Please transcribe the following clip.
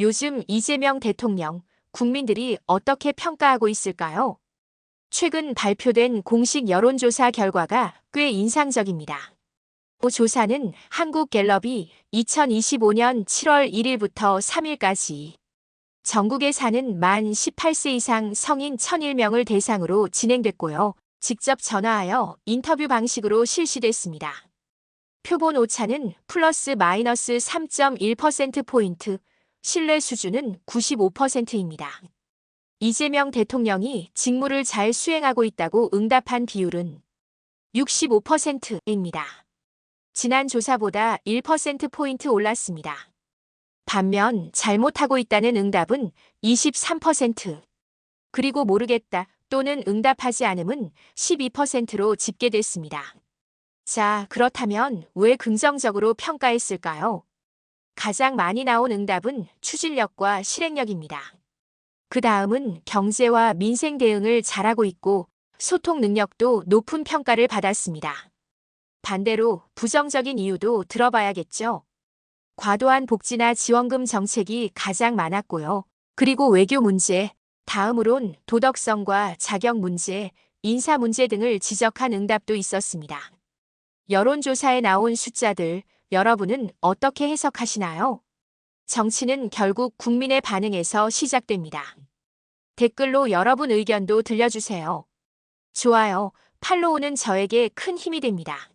요즘 이재명 대통령, 국민들이 어떻게 평가하고 있을까요? 최근 발표된 공식 여론조사 결과가 꽤 인상적입니다. 이 조사는 한국갤럽이 2025년 7월 1일부터 3일까지 전국에 사는 만 18세 이상 성인 1001명을 대상으로 진행됐고요. 직접 전화하여 인터뷰 방식으로 실시됐습니다. 표본 오차는 플러스 마이너스 3.1%포인트, 신뢰 수준은 95%입니다. 이재명 대통령이 직무를 잘 수행하고 있다고 응답한 비율은 65%입니다. 지난 조사보다 1%포인트 올랐습니다. 반면 잘못하고 있다는 응답은 23%, 그리고 모르겠다 또는 응답하지 않음은 12%로 집계됐습니다. 자, 그렇다면 왜 긍정적으로 평가했을까요? 가장 많이 나온 응답은 추진력과 실행력입니다. 그 다음은 경제와 민생 대응을 잘하고 있고 소통 능력도 높은 평가를 받았습니다. 반대로 부정적인 이유도 들어봐야겠죠. 과도한 복지나 지원금 정책이 가장 많았고요. 그리고 외교 문제, 다음으론 도덕성과 자격 문제, 인사 문제 등을 지적한 응답도 있었습니다. 여론조사에 나온 숫자들, 여러분은 어떻게 해석하시나요? 정치는 결국 국민의 반응에서 시작됩니다. 댓글로 여러분 의견도 들려주세요. 좋아요, 팔로우는 저에게 큰 힘이 됩니다.